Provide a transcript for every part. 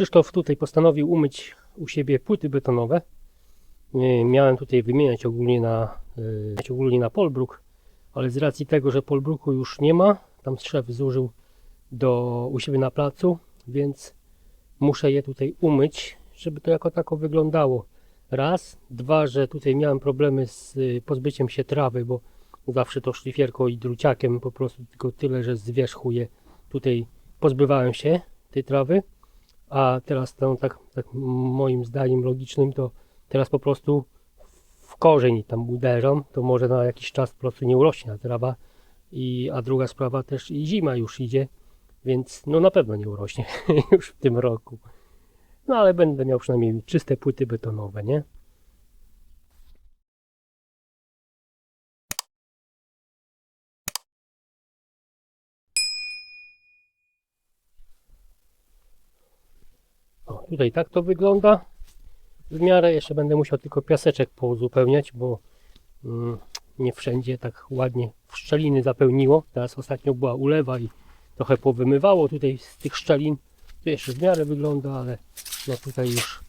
Krzysztof tutaj postanowił umyć u siebie płyty betonowe. Miałem tutaj wymieniać ogólnie na, yy, ogólnie na Polbruk, ale z racji tego, że Polbruku już nie ma, tam szef zużył do, u siebie na placu, więc muszę je tutaj umyć, żeby to jako tako wyglądało. Raz, dwa, że tutaj miałem problemy z y, pozbyciem się trawy, bo zawsze to szlifierką i druciakiem po prostu tylko tyle, że z wierzchu je tutaj pozbywałem się tej trawy, a teraz to tak, tak moim zdaniem logicznym to teraz po prostu w korzeń tam uderzą, to może na jakiś czas po prostu nie urośnie ta trawa i, a druga sprawa też i zima już idzie, więc no na pewno nie urośnie już w tym roku. No ale będę miał przynajmniej czyste płyty betonowe, nie? Tutaj tak to wygląda. W miarę jeszcze będę musiał tylko piaseczek pouzupełniać, bo mm, nie wszędzie tak ładnie w szczeliny zapełniło. Teraz ostatnio była ulewa i trochę powymywało tutaj z tych szczelin. To jeszcze w miarę wygląda, ale no tutaj już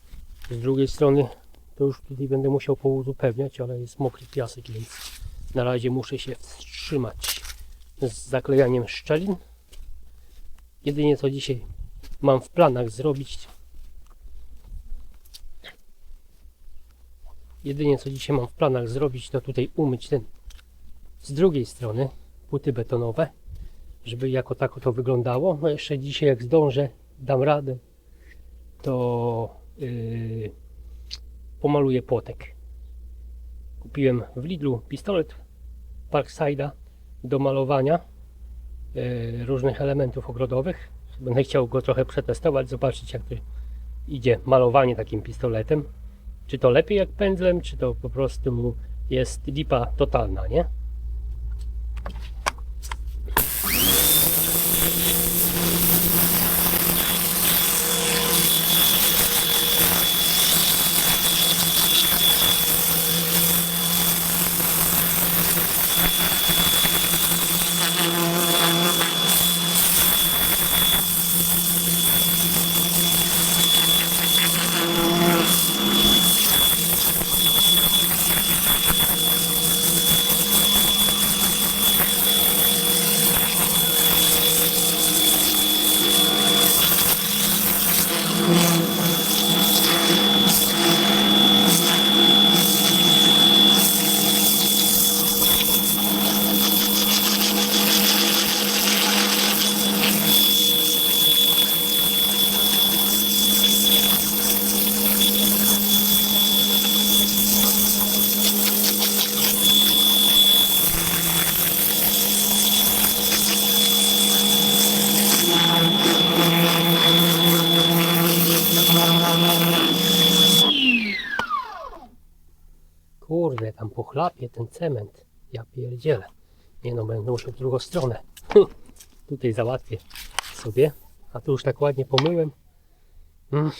z drugiej strony to już tutaj będę musiał pouzupełniać, ale jest mokry piasek, więc na razie muszę się wstrzymać z zaklejaniem szczelin. Jedynie co dzisiaj mam w planach zrobić Jedynie co dzisiaj mam w planach zrobić to tutaj umyć ten z drugiej strony płyty betonowe żeby jako tako to wyglądało. No jeszcze dzisiaj jak zdążę, dam radę, to yy, pomaluję płotek. Kupiłem w Lidlu pistolet Parkside'a do malowania yy, różnych elementów ogrodowych. Będę chciał go trochę przetestować, zobaczyć jak to idzie malowanie takim pistoletem. Czy to lepiej jak pędzlem, czy to po prostu jest lipa totalna, nie? Kurde, tam pochlapie ten cement. Ja pierdzielę. Nie no, będę musiał w drugą stronę. Tutaj załatwię sobie. A tu już tak ładnie pomyłem. Mm.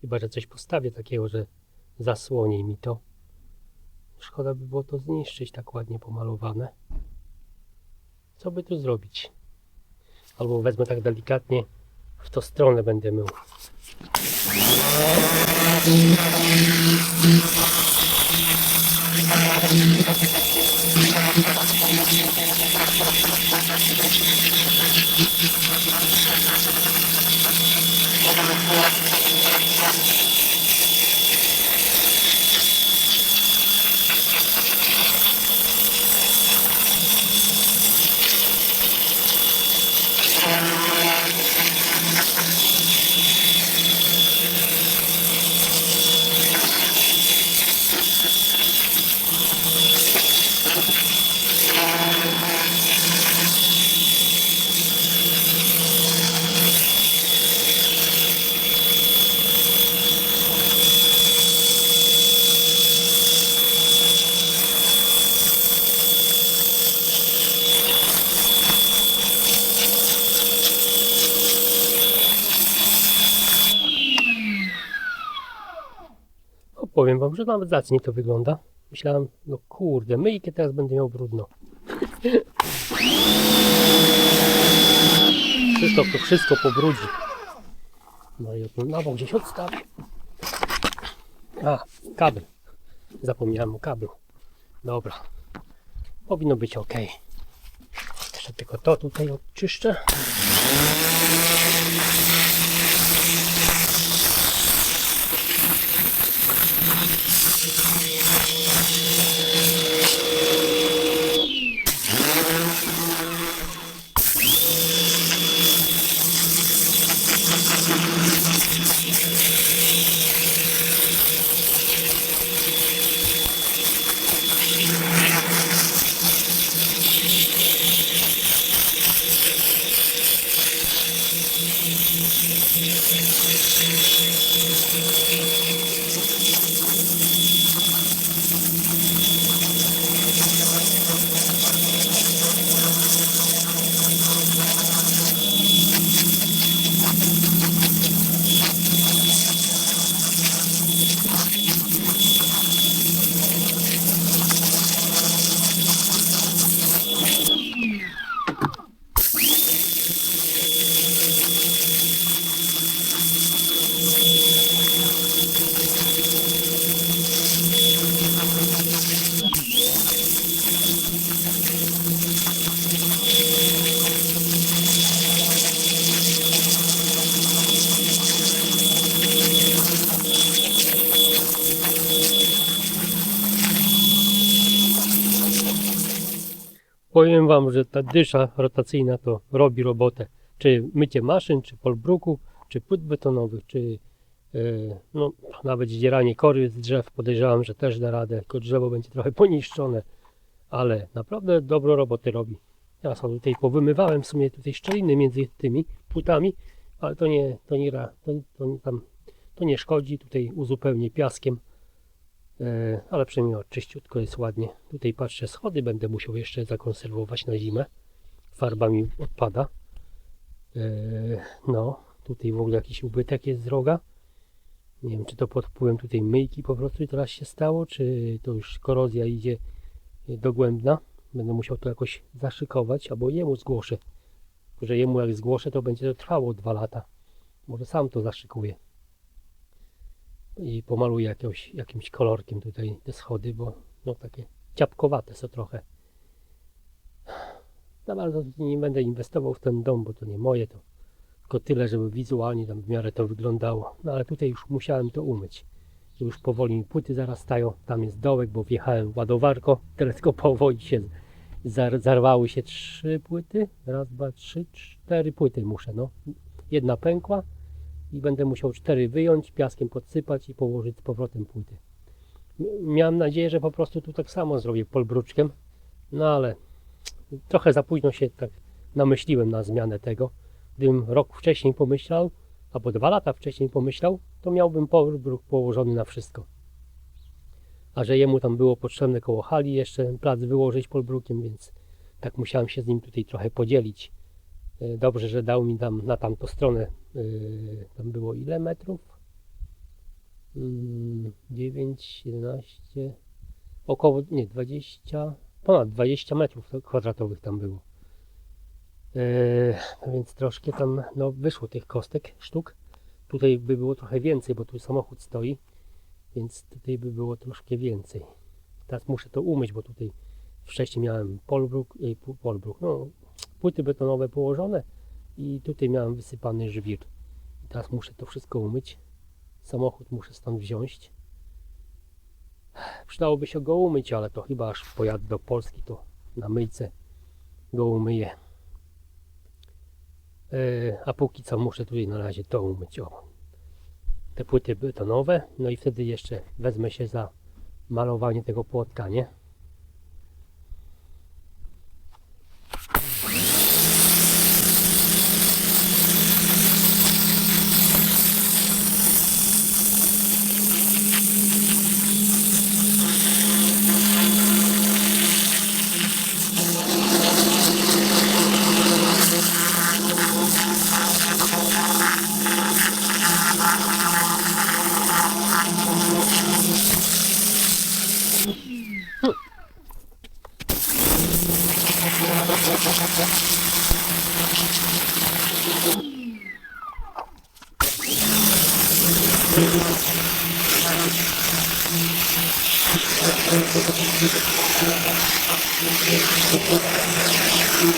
Chyba, że coś postawię takiego, że zasłoni mi to. Szkoda by było to zniszczyć, tak ładnie pomalowane. Co by tu zrobić? Albo wezmę tak delikatnie, w tą stronę będę mył. Powiem wam, że nawet zacnie to wygląda. Myślałem, no kurde, myjkę teraz będę miał brudno. Krzysztof to wszystko pobrudzi. No i na bok gdzieś odstawię. A, kabel. Zapomniałem o kablu. Dobra. Powinno być ok. Jeszcze tylko to tutaj odczyszczę. Powiem Wam, że ta dysza rotacyjna to robi robotę. Czy mycie maszyn, czy polbruku, czy płyt betonowych, czy e, no, nawet zdzieranie kory z drzew. Podejrzewam, że też da radę, tylko drzewo będzie trochę poniszczone, ale naprawdę dobrą robotę robi. Ja sobie tutaj powymywałem w sumie tutaj szczeliny między tymi płytami, ale to nie, to nie, to, to, tam, to nie szkodzi. Tutaj uzupełnię piaskiem. E, ale przynajmniej czyściutko jest ładnie. Tutaj patrzę, schody będę musiał jeszcze zakonserwować na zimę. Farba mi odpada. E, no, tutaj w ogóle jakiś ubytek jest z roga. Nie wiem, czy to pod wpływem tutaj myjki po prostu teraz się stało, czy to już korozja idzie dogłębna. Będę musiał to jakoś zaszykować, albo jemu zgłoszę. Tylko, że jemu jak zgłoszę, to będzie to trwało dwa lata. Może sam to zaszykuję i pomaluję jakimś kolorkiem tutaj te schody, bo no takie ciapkowate są trochę. Za bardzo nie będę inwestował w ten dom, bo to nie moje, to tylko tyle, żeby wizualnie tam w miarę to wyglądało. No ale tutaj już musiałem to umyć. Już powoli mi płyty zarastają, tam jest dołek, bo wjechałem ładowarko teleskopowo i się zar zarwały się trzy płyty. Raz, dwa, trzy, cztery płyty muszę, no. Jedna pękła, i będę musiał cztery wyjąć, piaskiem podsypać i położyć z powrotem płyty. Miałem nadzieję, że po prostu tu tak samo zrobię polbruczkiem, no ale trochę za późno się tak namyśliłem na zmianę tego. Gdybym rok wcześniej pomyślał, albo dwa lata wcześniej pomyślał, to miałbym polbruk położony na wszystko. A że jemu tam było potrzebne koło hali jeszcze plac wyłożyć polbrukiem, więc tak musiałem się z nim tutaj trochę podzielić. E, Dobrze, że dał mi tam na tamtą stronę. Yy, tam było ile metrów? Mm, 9, 11, około, nie, 20, ponad 20 metrów to- kwadratowych tam było. Yy, więc troszkę tam no, wyszło tych kostek, sztuk. Tutaj by było trochę więcej, bo tu samochód stoi, więc tutaj by było troszkę więcej. Teraz muszę to umyć, bo tutaj wcześniej miałem polbruk, pu- polbruk, no płyty betonowe położone i tutaj miałem wysypany żwir. Teraz muszę to wszystko umyć. Samochód muszę stąd wziąć. Przydałoby się go umyć, ale to chyba aż pojadę do Polski, to na myjce go umyję. E, a póki co muszę tutaj na razie to umyć. O. Te płyty betonowe, no i wtedy jeszcze wezmę się za malowanie tego płotka, nie?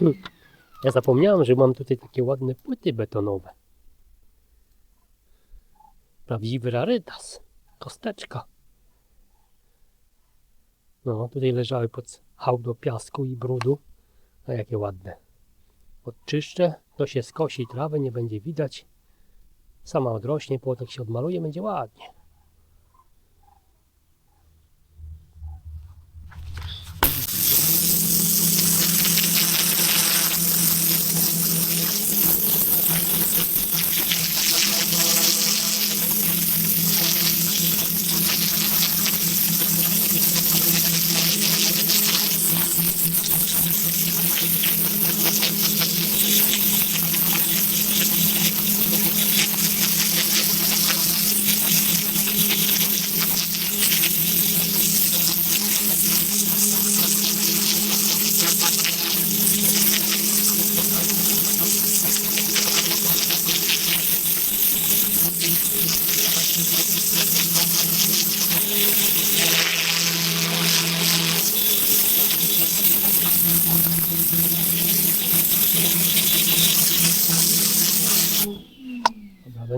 Ja zapomniałem, że mam tutaj takie ładne płyty betonowe. Prawdziwy rarytas. Kosteczka. No, tutaj leżały pod hałdą piasku i brudu. A jakie ładne. Odczyszczę, to się skosi trawę, nie będzie widać. Sama odrośnie, płotek się odmaluje, będzie ładnie.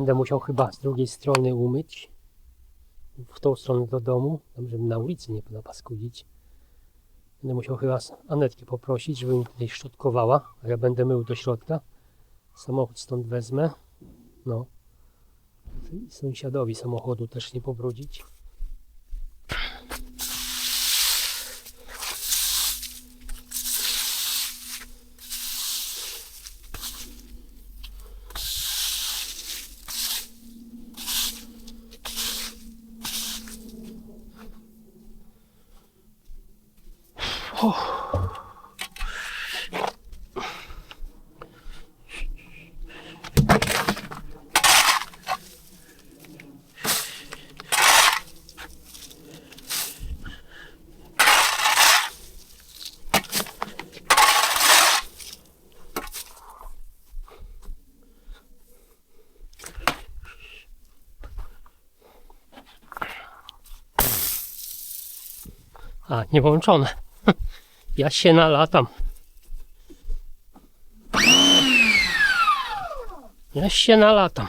Będę musiał chyba z drugiej strony umyć. W tą stronę do domu, tam żeby na ulicy nie napaskudzić. Będę musiał chyba z Anetki poprosić, żeby mi tutaj szczotkowała, a ja będę mył do środka. Samochód stąd wezmę. No. I sąsiadowi samochodu też nie pobrudzić. A, nie włączone. Ja się nalatam. Ja się nalatam.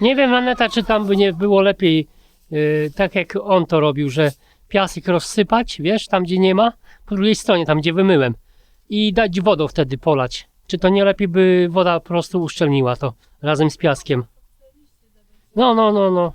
Nie wiem, Aneta, czy tam by nie było lepiej, yy, tak jak on to robił, że piasek rozsypać, wiesz, tam gdzie nie ma, po drugiej stronie, tam gdzie wymyłem i dać wodą wtedy polać. Czy to nie lepiej by woda po prostu uszczelniła to razem z piaskiem? No, no, no, no.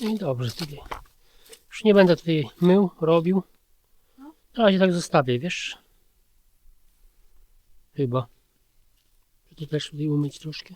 I dobrze tutaj. Już nie będę tutaj mył, robił. Na razie tak zostawię, wiesz? Chyba. To też tutaj umyć troszkę?